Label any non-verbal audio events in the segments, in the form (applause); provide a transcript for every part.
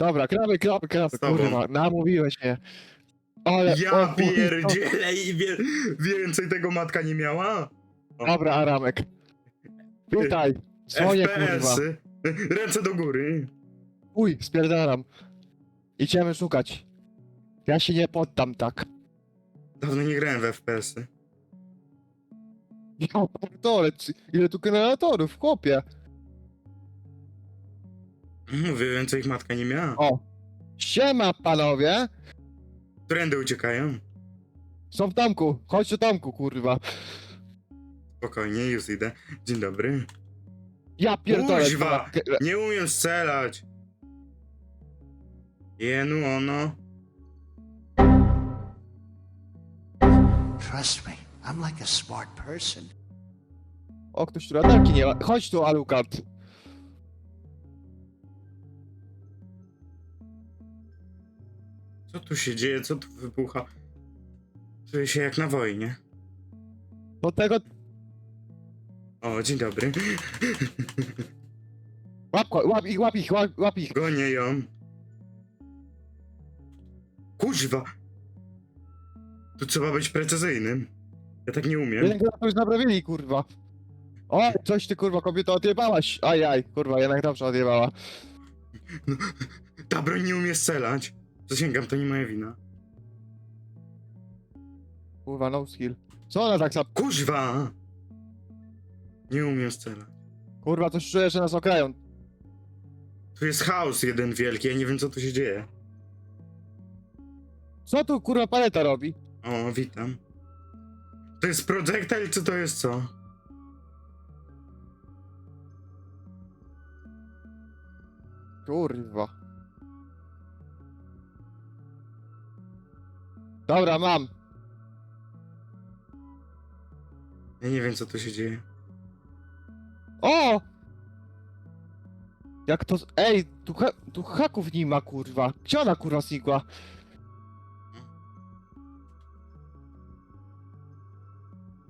Dobra, kramy, Z tobą. kurwa, namówiłeś mnie. Ale, Ja o, chuj, pierdzielę i wie, więcej tego matka nie miała? to- Dobra, Aramek. Witaj, dzwonię, kurwa. FPS-y. Ręce do góry. Uj, spierdalam. Idziemy szukać. Ja się nie poddam tak. Dawno nie grałem w FPS-y. Ja pierdolę, ile tu generatorów, chłopie. Mówię, więcej ich matka nie miała. O. Siema, panowie. Trendy uciekają. Są w domku. Chodź do domku, kurwa. Spokojnie, już idę. Dzień dobry. Ja pierdolę. Kuźwa! kurwa. Nie umiem strzelać. Jenu ono. Trust me, I'm like a smart person. O, ktoś tu radarki nie ma. Chodź tu, Alucard. Co tu się dzieje? Co tu wybucha? Czuję się jak na wojnie. Do tego O, dzień dobry. (laughs) łap, łap ich, łap ich, łap, łap ich. Gonię ją. Kuźwa! Tu trzeba być precyzyjnym. Ja tak nie umiem. Jeden generator już naprawili, kurwa. O, coś ty, kurwa, kobieto, odjebałaś. Ajaj, kurwa, jednak dobrze odjebała. Ta broń nie umie strzelać. Zasięgam, to nie moja wina. Kurwa, no skill. Co ona tak za... Kuźwa! Nie umiem strzelać. Kurwa, coś czuję, że nas okrają. Tu jest chaos jeden wielki, ja nie wiem co tu się dzieje. Co tu, kurwa, paleta robi? O, witam. To jest projectile, czy to jest co? Kurwa. Dobra, mam. Ja nie wiem co tu się dzieje. O! Jak to... z- Ej, tu, ha... tu haków nie ma, kurwa. Gdzie ona, kurwa, znikła?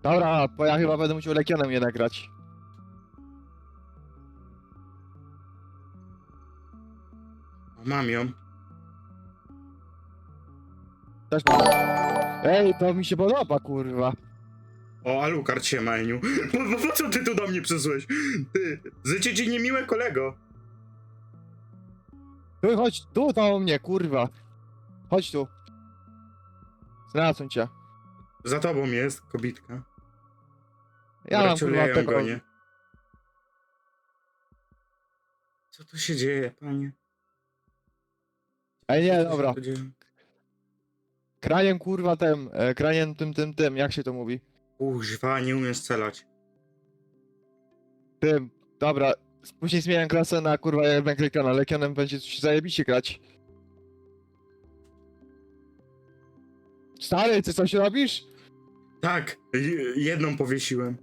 Dobra, bo ja chyba będę musiał lekionem je nagrać. Mam ją. Też mam. Ej, to mi się podoba, kurwa. O, Alucard się Eniu. Po, (laughs) po, po co ty tu do mnie przyszłeś? Ty, życzę ci niemiłe kolego. Tu chodź, tu to u mnie, kurwa. Chodź tu. Znalazłem cię. Za tobą jest kobitka. Ja mam, kurwa, ją tego... gonię. Co tu się dzieje, panie? Ej, nie, Co tu się dobra. dzieje? Krajem, kurwa, tym, e, krajem tym, tym, tym, jak się to mówi? Kuźwa, nie umiem strzelać. Tym, dobra. Później zmieniam klasę na, kurwa, jednak Lekiona. Lekionem będzie się zajebiście grać. Stary, ty coś robisz? Tak, j- jedną powiesiłem.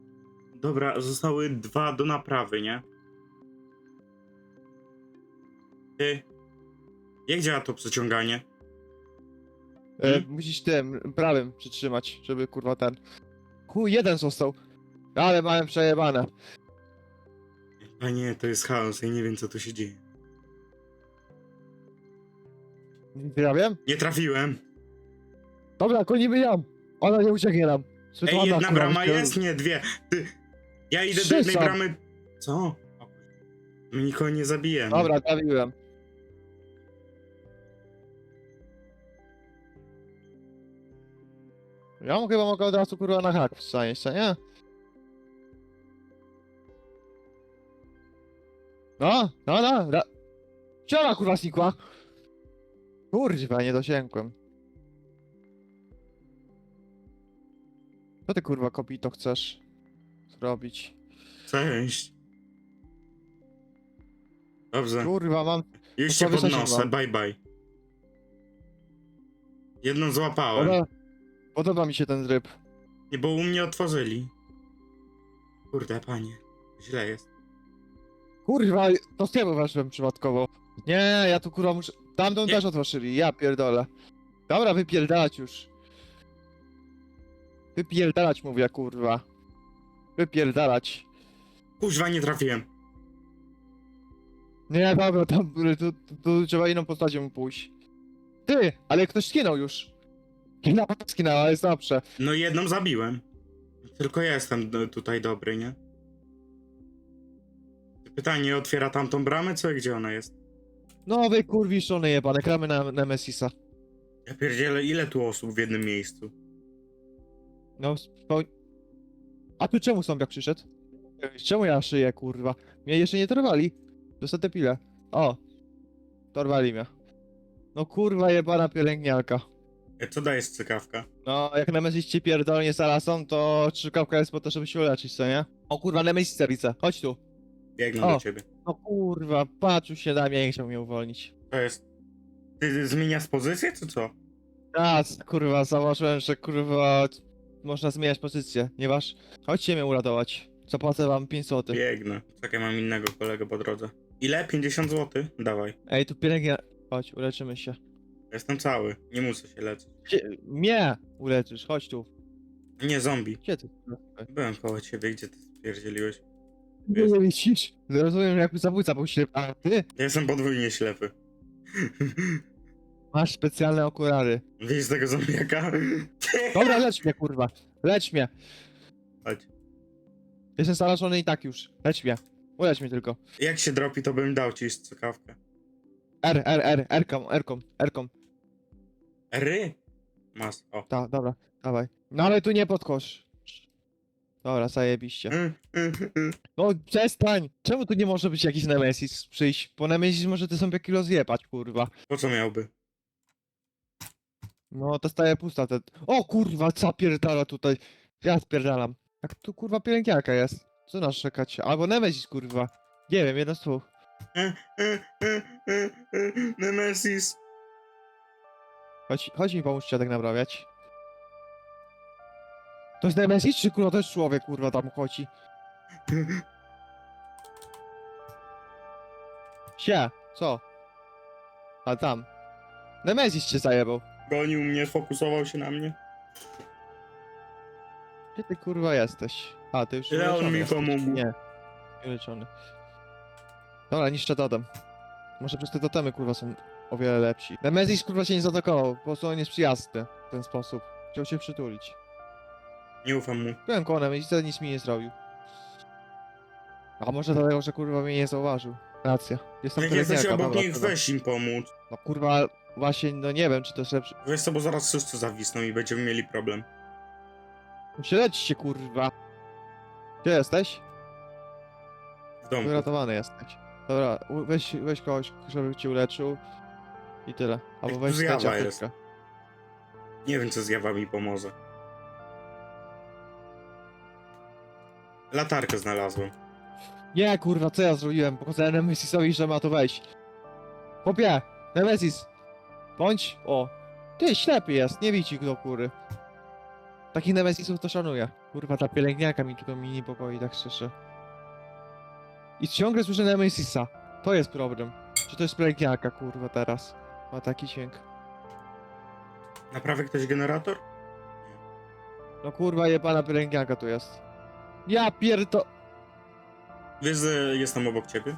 Dobra, zostały dwa do naprawy, nie? Ty. Jak działa to przeciąganie? E, Hmm? musisz tym, prawym przytrzymać, żeby, kurwa, ten... Chuj, jeden został. Ale mamy przejebane. Panie, to jest chaos, ja nie wiem co tu się dzieje. Ja wiem? Nie trafiłem. Dobra, gonimy ją. Ona nie ucieknie nam. Ej, jedna kurwa, brama myślę- jest? Nie, dwie. Ty. Ja idę Trzy do jednej są. bramy. Co? Nikogo nie zabijemy. Dobra, trafiłem. Ja mu chyba mogę od razu kurwa na hak wstać, co nie? No, no, no. Gdzie ona kurwa znikła? Kurwa, nie dosięgłem. Co ty kurwa kopito chcesz zrobić? Cześć. Dobrze. Kurwa, mam... Już się podnoszę. Bye bye. Jedną złapałem. Podoba, podoba mi się ten tryb. Nie, bo u mnie otworzyli. Kurde, panie. Źle jest. Kurwa, to z tyłu weszłem przypadkowo. Nie, ja tu kurwa muszę... Tamtą Nie. też otworzyli, ja pierdolę. Dobra, wypierdalać już. Wypierdalać mówię, kurwa. Wypierdalać. Kuźwa, nie trafiłem. Nie, dobra, tam tu, tu, tu trzeba inną postacią pójść. Ty, ale ktoś skinął już. Na skinął, ale jest dobrze. No jedną zabiłem. Tylko ja jestem tutaj dobry, nie? Pytanie, otwiera tamtą bramę, co gdzie ona jest? No wy kurwiszony jebane, gramy na Nemesisa. Ja pierdzielę, ile tu osób w jednym miejscu? No, speł... A tu czemu zombiak przyszedł? Czemu ja szyję, kurwa? Mnie jeszcze nie torwali. Dostate pile. O! Torwali mnie. No kurwa jebana pielęgniarka. E, Co daje cykawka? No, jak Nemesis ci pierdolnie zarazą, to trzykawka jest po to, żeby się uleczyć, co nie? O kurwa, Nemesis serce, chodź tu. Biegnę O. do ciebie. No kurwa, patrzył się na mnie, nie chciał mnie uwolnić. To jest... Ty zmieniasz pozycję, czy co? Raz, kurwa, zauważyłem, że kurwa można zmieniać pozycję, nie waż? Chodźcie mnie uratować. Zapłacę wam 5 zł. Biegnę. Czekaj, mam innego kolegę po drodze. Ile? 50 zł? Dawaj. Ej, tu pielęgnia... Chodź, uleczymy się. Jestem cały. Nie muszę się leczyć. Gdzie... Mnie uleczysz, chodź tu. Nie, zombie. Gdzie ty? Byłem koło ciebie, gdzie ty spierdzieliłeś? Nie, nie widzisz? Rozumiem, jakby zabójca był ślepy, a ty Ja jestem podwójnie ślepy. masz specjalne okulary. Widzisz tego zombiaka? Dobra, lecz mnie, kurwa. Lecz mnie. Chodź. Jestem zarażony i tak już. Lecz mnie. Ulecz mnie tylko. Jak się dropi, to bym dał ci strzykawkę. R, R, R, R-kom, R-kom, R-kom. Ry? Masz, o. Ta, dobra, dawaj. No ale tu nie podkosz. Dobra, zajebiście. Mm, mm, mm. No przestań! Czemu tu nie może być jakiś Nemesis przyjść? Po Nemesis może te zombiaki rozjebać, kurwa. Po co miałby? No to staje pusta te... O kurwa, co pierdala tutaj? Ja spierdalam. Jak tu kurwa pielęgniarka jest? Co nas czekać? Albo Nemesis, kurwa. Nie wiem, jedno z dwóch. Mm, mm, mm, mm, mm, Nemesis. Chodź, chodź mi pomóż ciadek naprawiać. To jest Nemesis, czy kurwa to jest człowiek, kurwa, tam chodzi? (laughs) Sie, co? A tam. Nemesis cię zajebał. Gonił mnie, fokusował się na mnie. Gdzie ty kurwa jesteś? A, ty już Ile on uleczony mi jesteś. pomógł? Nie. Uleczony. Dobra, niszczę totem. Może przez te totemy kurwa są o wiele lepsi. Nemesis kurwa się nie zaatakował, po prostu on jest przyjazny w ten sposób. Chciał się przytulić. Nie ufam mu. Byłem koło Nemesisa, nic mi nie zrobił. A może dlatego, że kurwa mnie nie zauważył. Racja. Jestem Jak jesteś pielęgniarka, obok dobra, nich, weź im pomóc. No kurwa, właśnie, no nie wiem, czy to jest lepsze. Weź to, bo zaraz wszyscy zawisną i będziemy mieli problem. Śledź się kurwa. Gdzie jesteś? W domu. Wyratowany jesteś. Dobra, u- weź, weź kogoś, żeby cię uleczył. I tyle. Albo weź zjawa jest. Nie wiem, co zjawa mi pomoże. Latarkę znalazłem. Nie kurwa, co ja zrobiłem? Pokazałem Nemesisowi, że ma tu wejść. Popie! Nemesis! Bądź... O! Ty, ślepy jest, nie widzi do kury. Takich Nemesisów to szanuję. Kurwa, ta pielęgniarka mi tylko mi niepokoi, tak szczerze. I ciągle słyszę Nemesisa. To jest problem. Czy to jest pielęgniarka, kurwa, teraz? Ma taki dźwięk. Naprawi ktoś generator? No kurwa, jebana pielęgniarka tu jest. Ja pierdo... Wiesz, że jestem obok ciebie?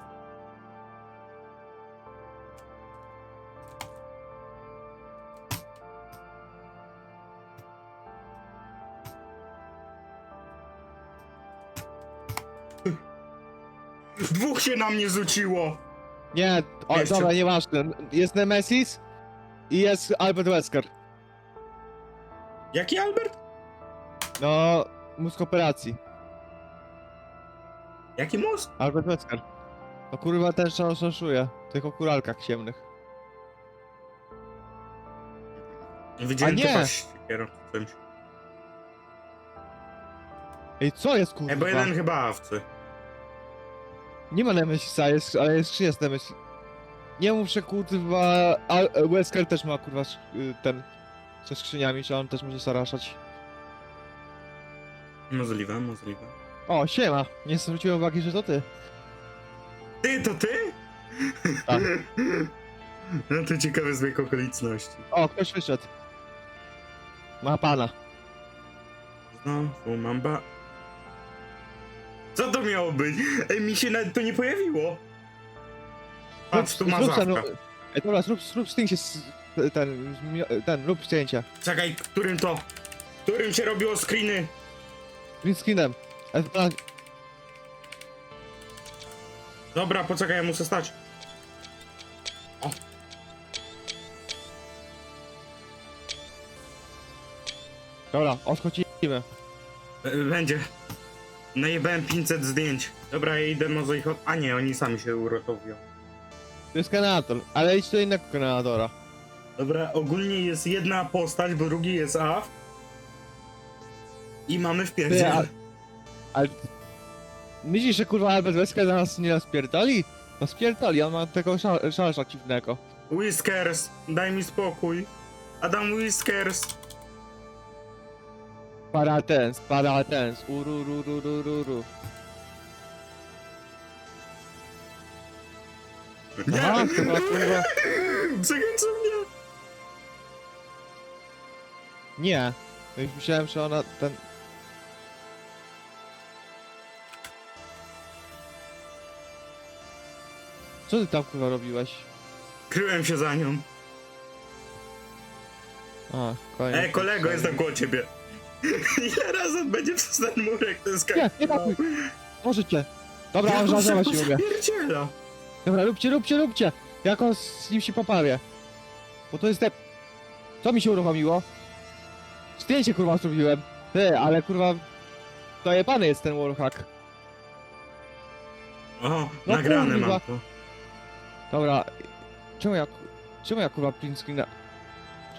Dwóch się na mnie rzuciło! Nie, o, Jeszcze. dobra, nieważne. Jest Nemesis i jest Albert Wesker. Jaki Albert? No, mózg operacji. Jaki mózg? Albert Wesker. No kurwa szan szanszuje. W tych okularkach ciemnych. Widziałem A nie! typa z siekierą czy czymś. Ej, co jest kurwa? Ej, bo jeden chyba awcy. Nie ma Nemesisa, jest, ale jest, czy jest Nemesis? Nie że kurwa... Al Wesker też ma kurwa sk- y, ten... Ze skrzyniami, czy on też może zaraszać. Możliwe, możliwe. O, siema! Nie zwróciłem uwagi, że to ty. Ty, to ty? Tak. (laughs) No to ciekawy zbieg okoliczności. O, ktoś wyszedł. Ma pana. Znowu mam ba... Co to miało być? Ej, mi się nawet to nie pojawiło. Patrz, tu ma zrób ten, zawka. Ej, dobra, zrób, zrób zdjęcie z, ten, ten, rób zdjęcie. Czekaj, którym to? Którym się robiło screeny? Print screenem. Ej, to- Dobra, poczekaj, ja muszę stać. Dobra, odchodzimy. E, Będzie. Najebałem 500 zdjęć. Dobra, ja idę może ich od... A nie, oni sami się uratowią. To jest generator, ale idź do innego generatora. Dobra, ogólnie jest jedna postać, bo drugi jest AF. I mamy w Ty, a, pierdziele. ale... Myślisz, że kurwa Albert Wesker na nas nie rozpierdoli? No spierdoli, on ma tego szal- szalsza dziwnego. Whiskers, daj mi spokój. Adam Whiskers. Paratens, paratens, urururururu. Aha, chyba kurwa... Przekręcił mnie. Nie. Ja już myślałem, że ona ten... Co ty tam kurwa robiłeś? Kryłem się za nią. A, koniec. Ej, kolego, jestem koło ciebie. Ile razy on będzie przez ten murek ten? Nie, nie takuj. Możecie. Dobra, on żartować się lubię. Pierdziela. Dobra, róbcie, róbcie, róbcie. Jako z nim się poprawię. Bo to jest te... Co mi się uruchomiło? Zdjęcie kurwa zrobiłem. Ty, ale kurwa... To jebany jest ten wallhack. O, No nagrane kurwa. mam to. Dobra, czemu ja... Czemu ja kurwa print screena...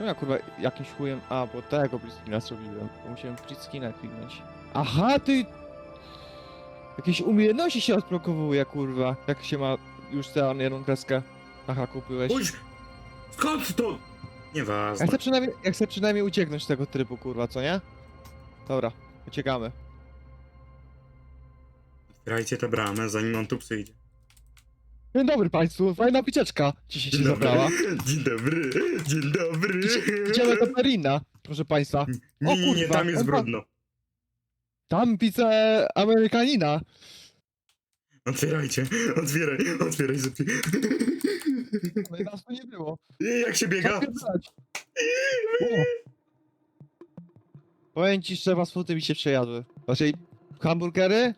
Czemu ja kurwa jakimś chujem... A, bo tego screena zrobiłem. Bo musiałem screena kliknąć. Aha, ty... Jakieś umiejętności się odblokowuje kurwa. Jak się ma już tę jedną kreskę na haku byłeś. Uj, skąd to? Ja Nieważne. chcę przynajmniej, ja chcę przynajmniej ucieknąć z tego trybu, kurwa, co nie? Dobra, uciekamy. Otwierajcie tę bramę, zanim on tu przyjdzie. Dzień dobry państwu, fajna piczeczka dzisiaj się zabrała. Dzień dobry, dzień dobry. Idziemy do Perina, proszę państwa. Nie, nie, nie, kurwa, tam jest brudno. Tam pizza amerykanina. Otwierajcie, otwieraj, otwieraj szybciej. No i nas tu nie było. Jak się biega? Zapierdalać. O. Powiem ci, że was futy mi się przejadły. Znaczy, hamburgery,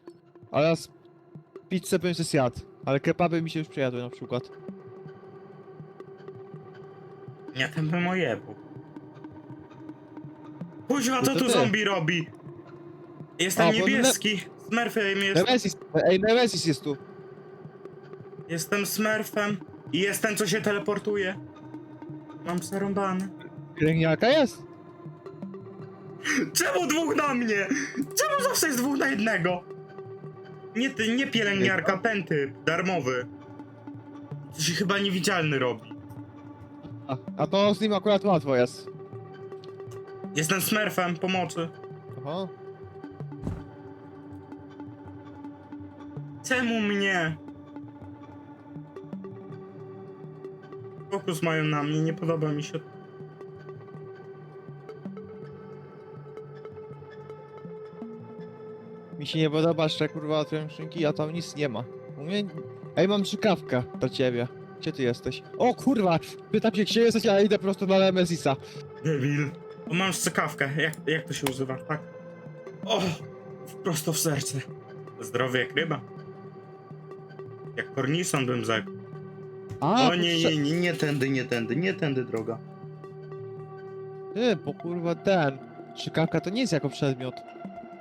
oraz pizzę bym się zjadł. Ale kebaby mi się już przejadły na przykład. Nie, ten bym ojebł. Kuźwa, co to tu ty. zombie robi? Jestem A, bo niebieski. Smurfem jest. Nemesis, ej, Nemesis jest tu. Jestem smurfem. I jest ten, co się teleportuje. Mam przerąbane. Pielęgniarka jest? Czemu dwóch na mnie? Czemu zawsze jest dwóch na jednego? Nie ty, nie pielęgniarka, ten typ, darmowy. To się chyba niewidzialny robi. A, a to z nim akurat łatwo jest. Jestem smurfem, pomocy. Aha. Czemu mnie? Fokus mają na mnie, nie podoba mi się. Mi się nie podoba, że kurwa otwieram szynki, a tam nic nie ma. U mnie... Ej, mam czykawkę do ciebie. Gdzie ty jesteś? O kurwa! Pytam się, gdzie jesteś, a idę prosto na Nemesisa. Debil. O, mam strzykawkę. Jak, jak to się używa? Tak. O! Prosto w serce. Zdrowie jak ryba. Jak korniszon bym rzekł. A, o nie, nie, nie, nie tędy, nie tędy, nie tędy droga. Ty, bo kurwa ten... Czykawka to nie jest jako przedmiot.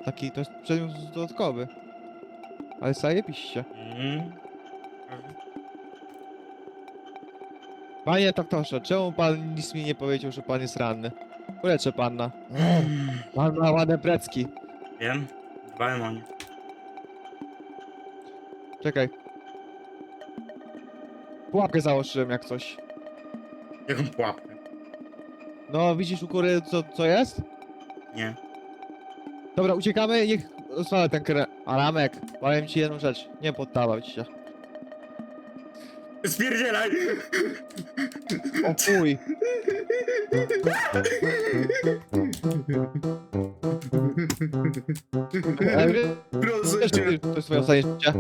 Taki, to jest przedmiot dodatkowy. Ale zajebiście. Mhm. Panie doktorze, czemu pan nic mi nie powiedział, że pan jest ranny? Uleczę pana. Pan ma ładne precki. Wiem, dbałem o nie. Czekaj. Pułapkę założyłem jak coś. Jaką pułapkę? No, widzisz u góry co, co jest? Nie. Dobra, uciekamy, niech rozwalę ten krę... Alamek, powiem ci jedną rzecz. Nie poddawał ci się. Spierdzielaj! O chuj. Ej, Proszę cię. to jest twoje ostatnie życie.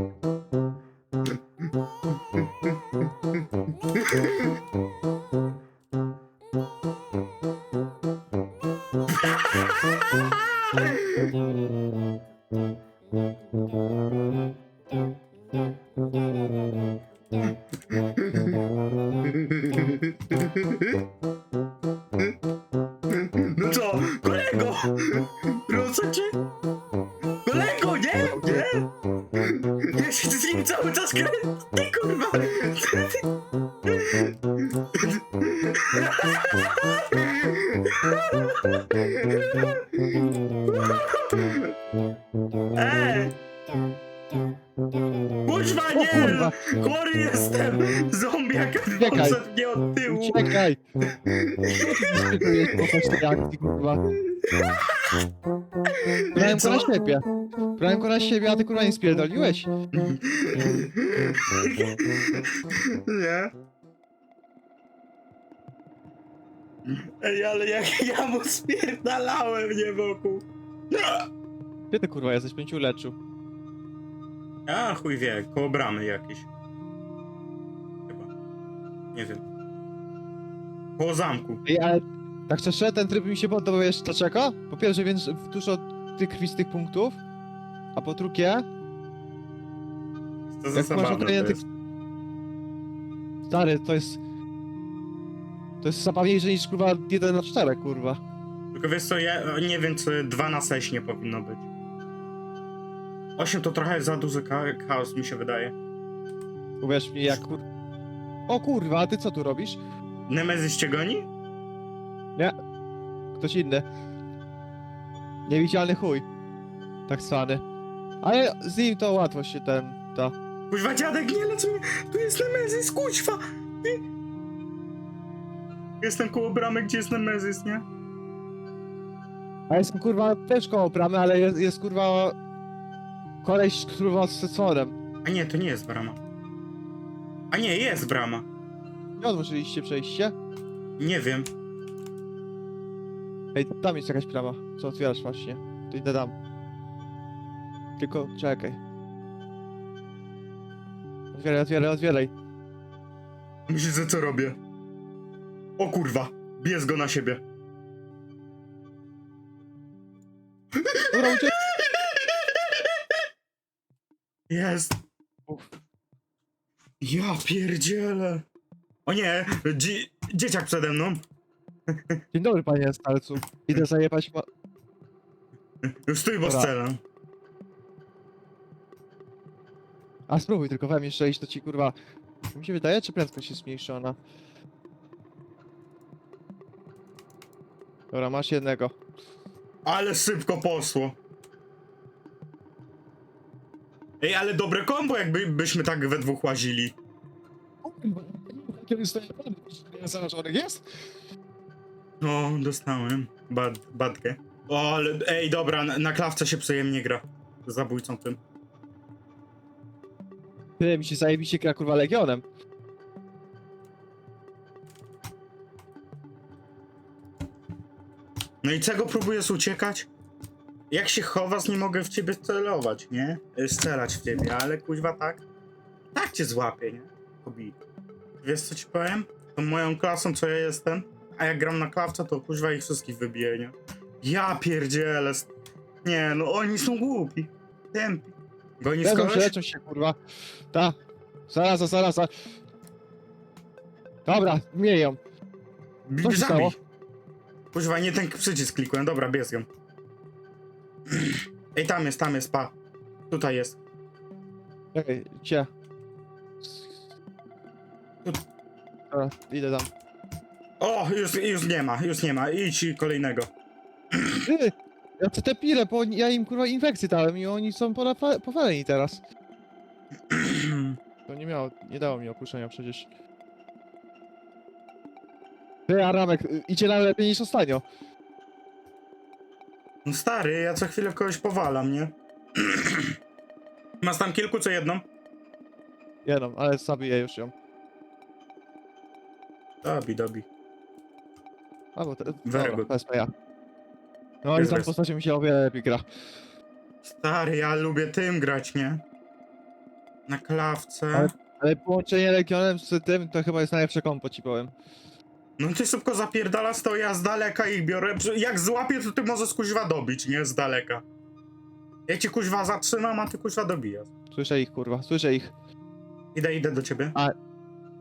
Brałem go na Co? siebie. Brałem go na siebie, a ty kurwa nie spierdoliłeś. Nie? Ej, ale jak ja mu spierdalałem, nie wokół. Gdzie ty kurwa jesteś? Pięciu leczu. A, chuj wie, koło bramy jakieś. Chyba. Nie wiem. Koło zamku. Ej, ale tak szczerze, ten tryb mi się podoba, wiesz dlaczego? Po pierwsze, więc dużo tych krwistych punktów, a po drugie, To za jak masz zabawne to tych... jest. Stary, to jest... To jest zabawniejsze niż kurwa 1 na 4, kurwa. Tylko wiesz co, ja nie wiem, czy 2 na 6 nie powinno być. 8 to trochę za duży cha- chaos, mi się wydaje. Uwierz mi, jak kur... O kurwa, a ty co tu robisz? Nemezis cię goni? Ktoś inny. Niewidzialny chuj. Tak zwany. Ale z nim to łatwo się ten... ta... Kuźwa, dziadek, nie lecz mnie! Tu jest Nemezis, kuźwa! Nie. Jestem koło bramy, gdzie jest Nemezis, nie? A jestem kurwa też koło bramy, ale jest, jest kurwa... Koleś kurwa z sesorem. A nie, to nie jest brama. A nie, jest brama. Nie otworzyliście przejście? Nie wiem. Ej, tam jest jakaś brama. Co otwierasz właśnie? To idę tam. Tylko czekaj. Otwieraj, otwieraj, otwieraj. Myślisz, że co robię? O kurwa, bierz go na siebie. Dobra. Jest. Uff. Ja pierdzielę. O nie, dzi- dzieciak przede mną. Dzień dobry, panie starcu. Idę zajebać ma... Stój, bo Dobra. strzelam. A spróbuj tylko we mnie jeszcze iść, to ci kurwa... Mi się wydaje, czy prędkość jest zmniejszona? Dobra, masz jednego. Ale szybko poszło. Ej, ale dobre kombo, jakby byśmy tak we dwóch łazili. Kiedy stoję zarażony jest? No, dostałem. Bad, badkę. O, ale ej, dobra, na, na klawce się przyjemnie gra. Z zabójcą tym. Tyle mi się zajebiście gra kurwa Legionem. No i czego próbujesz uciekać? Jak się chowasz, nie mogę w ciebie celować, nie? E, Strzelać w ciebie, ale kuźwa tak. Tak cię złapię, nie? Kobito. Wiesz co ci powiem? Tą moją klasą, co ja jestem, a jak gram na klawce, to kuźwa ich wszystkich wybiję, nie? Ja pierdzielę. Nie, no oni są głupi. Tępi. Goni Leczą się, kogoś? leczą się kurwa. Ta. Zaraza, zaraza. Dobra, mieją. Co się zabij. stało? Kuźwa, nie ten przycisk klikłem, dobra, bierz ją. Ej, tam jest, tam jest, pa. Tutaj jest. Czekaj, gdzie? Dobra, idę tam. O, już, już nie ma, już nie ma. Idź kolejnego. Ty! Ja chcę te pile, bo oni- ja im kurwa infekcję dałem i oni są pola- powaleni teraz. To nie miało, nie dało mi opuszczenia przecież. Ty, Aramek, y, idzie nam lepiej niż ostatnio. No stary, ja co chwilę kogoś powalam, nie? Masz tam kilku, co jedną? Jedną, ale zabiję już ją. Dobi, dobi. A, bo te, Very dobra, good. wezmę ja. No i Jest tam postacią mi się o wiele lepiej gra. Stary, ja lubię tym grać, nie? Na klawce. Ale- Ale połączenie Legionem z tym, to chyba jest najlepsze kompo, ci powiem. No ty szybko zapierdalasz, to ja z daleka ich biorę. Jak złapię, to ty możesz kuźwa dobić, nie? Z daleka. Ja cię kuźwa zatrzymam, a ty kuźwa dobijasz. Słyszę ich, kurwa, słyszę ich. Idę, idę do ciebie.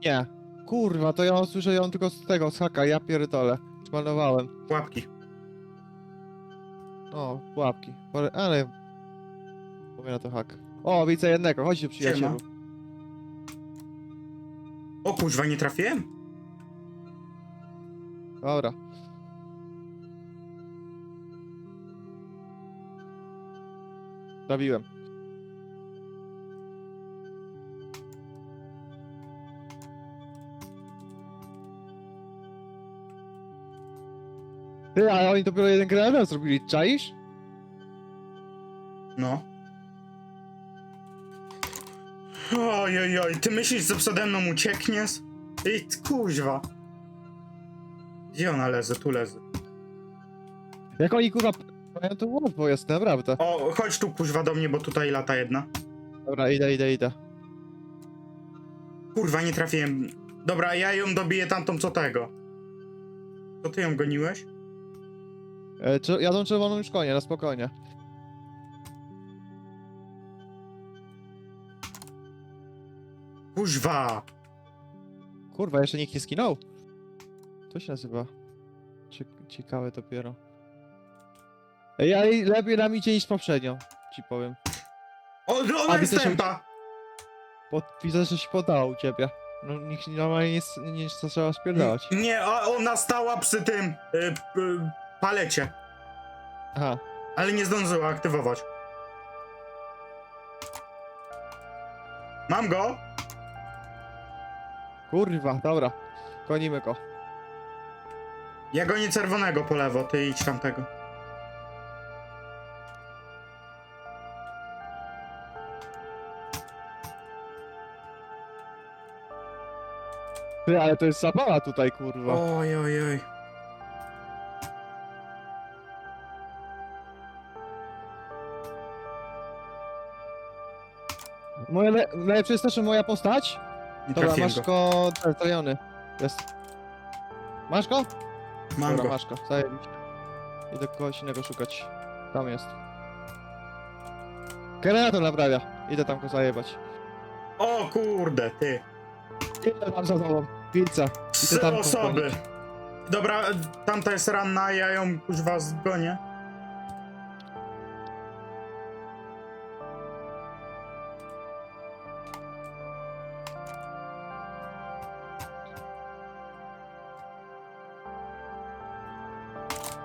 Nie. Kurwa, to ja słyszę ją tylko z tego, z haka, ja pierdolę. Zmarnowałem. Łapki. O, łapki. Ale- Ale... Powiem na to hak. O, widzę jednego, chodź tu przyjacielu. O kuźwa, nie trafiłem? Dobra. Zabiłem. Ty, ale oni dopiero jeden granat zrobili, czaisz? No. Oj, oj, oj, ty myślisz, że przede mną uciekniesz? Ej, ty kuźwa. Gdzie ona leży? Tu leży. Jak oni kurwa... mają to łatwo jest, naprawdę. O, chodź tu kuźwa do mnie, bo tutaj lata jedna. Dobra, idę, idę, idę. Kurwa, nie trafiłem. Dobra, ja ją dobiję tamtą co tego. To ty ją goniłeś? E, czer- jadą czerwoną już konie, na spokojnie. Kuźwa! Kurwa, jeszcze nikt nie skinął. To się nazywa. Cie ciekawe dopiero. Ej, ale lepiej nam idzie niż poprzednio, ci powiem. O, no, A, ona jest widzę, że- tempa! Bo widzę, że się podało u ciebie. No nikt normalnie nie, s- nie zaczęła spierdalać. Nie, a ona stała przy tym y, y, palecie, Aha. ale nie zdążyła aktywować. Mam go! Kurwa, dobra. Gonimy go. Ja gonię czerwonego po lewo, ty idź tamtego. Ty, ale to jest zabawa tutaj, kurwa. Oj, oj, oj. Moje le najlepsze jest to, że moja postać. Nie Dobra, trafiłem masz go. go trajony. Jest. Masz go? Mam Dobra, go. masz go. Zajebiście. Idę kogoś innego szukać. Tam jest. Generator naprawia. Idę tam go zajebać. O kurde, ty. Idę tam za tobą. Pilce. Trzy tam osoby. gonić. Dobra, tamta jest ranna, ja ją kuźwa zgonię.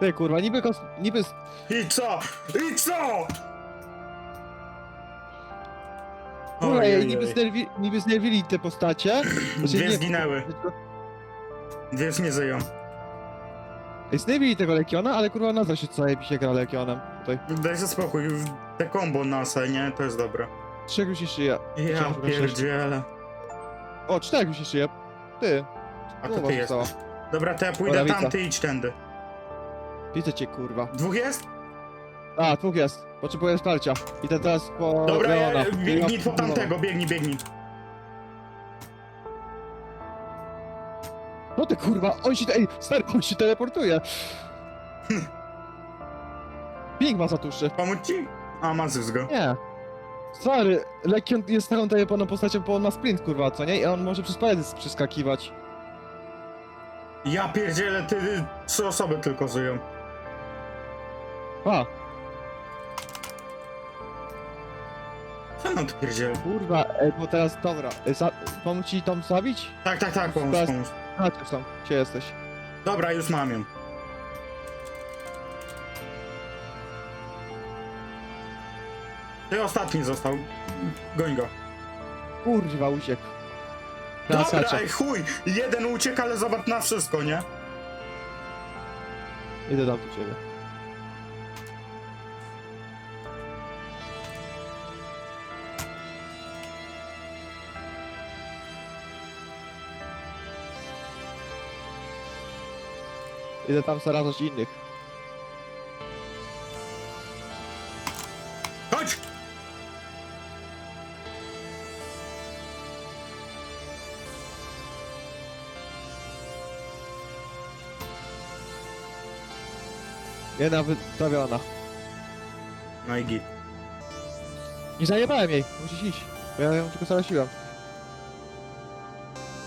Ty kurwa, niby kos... niby... s- I co? I co? Kurwa, Oj, ej, oj, niby, oj. znerwi... niby znerwili te postacie. (clears throat) Znaczy, Dwie nie- zginęły. Dwie już nie żyją. Ej, znerwili tego Legiona, ale kurwa nadal się zajebiście gra Legionem. Tutaj. Daj sobie spokój, te kombo nase, nie? To jest dobre. Trzech już się szyje. Ja Chciałem, pierdzielę. O, czterech już się szyje. Ty. A to Głowa ty została. jesteś. Dobra, to ja pójdę Dobra, tam, widzę. ty idź tędy. Widzę cię kurwa. Dwóch jest? A, dwóch jest. Potrzebuję wsparcia. Idę teraz po Dobra, ja, Leona. biegnij Ja- po tamtego, biegnij, biegnij. No ty kurwa, on się... Ej, stary, on się teleportuje. Ping ma zatuszy. Pomóc ci? A, ma zysk go. Nie. Stary, Legion jest taką teleportną postacią, bo on ma sprint kurwa, co nie? I on może przez palety przeskakiwać. Ja pierdzielę, ty, trzy osoby tylko żyją. A, Co no ty pierdzielę? kurwa, ej, bo teraz, dobra, ej, za... pomóc ci tam zabić? Tak, tak, tak, pomóż, Teraz- pomóż. A, tu są, gdzie jesteś? Dobra, już mam ją. Ty ostatni został. Goń go. Kurwa, uciekł. Dobra, ej, chuj! Jeden ucieka, ale zobacz na wszystko, nie? Idę tam do ciebie. Idę tam zarażać innych. Chodź! Jedna wystawiona. No i git. Nie zajebałem jej, musisz iść. Bo ja ją tylko zalesiłem.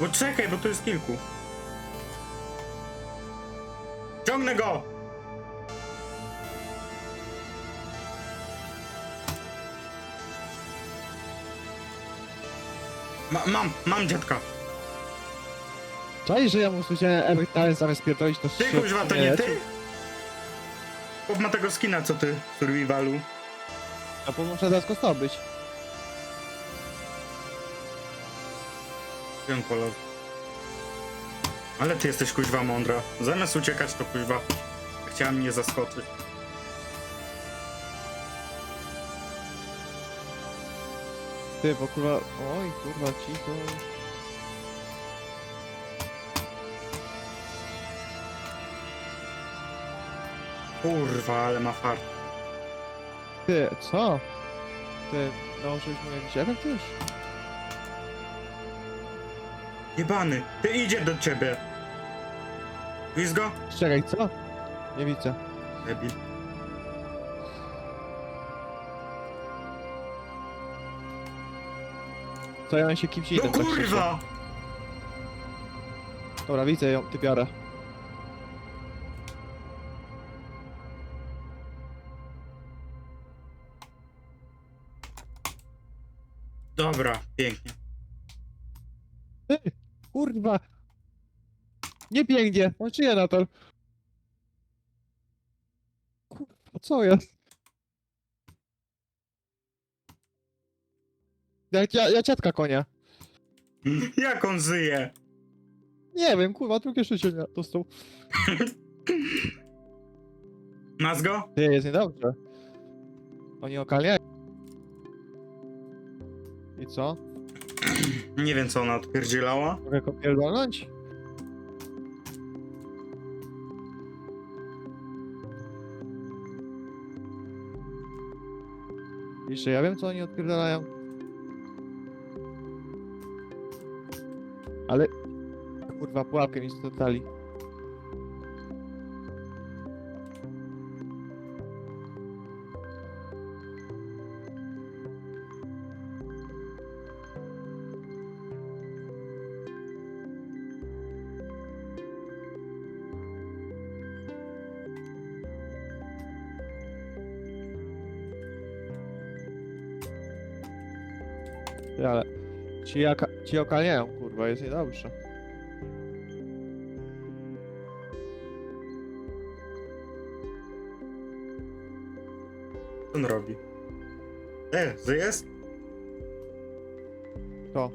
Bo czekaj, bo tu jest kilku. Ciągnę go! Ma, mam, mam dziadka. Czaj, że ja mu słyszałem efekt talent zamiast pierdolić to Ty kuźwa, to nie ty? Chłop ma tego skina, co ty w survivalu. A to muszę zaraz go zdobyć. Wiem kolor. Ale ty jesteś kuźwa mądra. Zamiast uciekać, to kuźwa chciała mnie zaskoczyć. Ty, bo kurwa... Oj, kurwa, ci to... Kurwa, ale ma fart. Ty, co? Ty, nałożyłeś jakiś efekt już? Jebany, ty idzie do ciebie. Widzisz go? Czekaj, co? Nie widzę. Debil. Co ja się kimś No innym tak kurwa! słyszę. Dobra, widzę ją, ty biorę. Dobra, pięknie. Kurwa! Nie pięknie, on czyje na to? Kurwa, co jest? Jak ja, ja ciatka konia. (laughs) Jak on żyje? Nie wiem, kurwa, drugie życie nie dostał. (laughs) Masz go? Ty, jest niedobrze. Oni okalniają. I co? (clears throat) Nie wiem co ona odpierdzielała. Mogę go pierdolnąć? Jeszcze ja wiem co oni odpierdalają. Ale... Kurwa, pułapkę mi zdotali. Ci, jaka... ci okalniają, kurwa, jest niedobrze. Co on robi? E, żyjesz? To.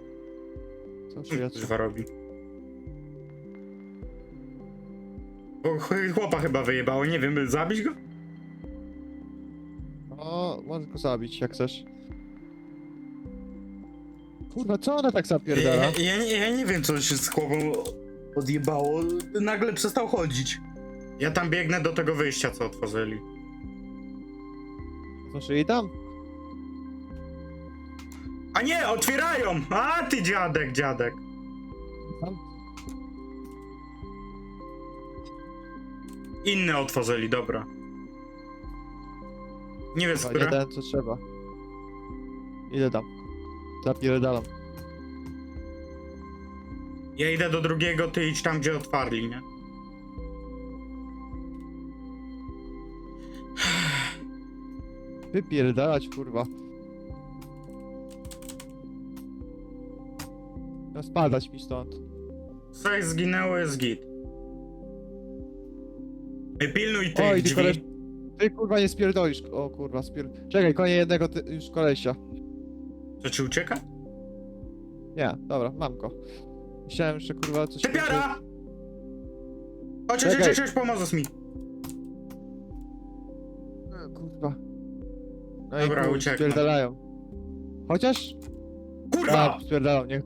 Co się jest? Kurwa robi. O, ch- chłopa chyba wyjebało, nie wiem, zabić go? O, możesz go zabić, jak chcesz. Kurwa, co ona tak zapierdala? Ja, ja, nie- ja nie wiem, co się z chłopą odjebało. Nagle przestał chodzić. Ja tam biegnę do tego wyjścia, co otworzyli. Znaczy i tam? A nie, otwierają! A ty dziadek, dziadek. Tam? Inne otworzyli, dobra. Nie wiem, z Chyba nie które. ten, co trzeba. Idę tam. Zapierdalam. Ja idę do drugiego, ty idź tam, gdzie otwarli, nie? Wypierdalać, kurwa. No spadać mi stąd. Trzech zginęło, jest git. Ej, Pilnuj tych Oj, ty drzwi. koleś... Ty kurwa nie spierdolisz. O kurwa, spier... Czekaj, konie jednego ty... już kolesia. Co ci ucieka? Nie, dobra, mam go. Myślałem, że kurwa coś... Typiara! Chodź, chodź, Czekaj. chodź, chodź, pomożesz mi. E, Kurwa. No Dobra, i kurwa, ucieknę. spierdalają. Chociaż... Kurwa! A, spierdalam, niech,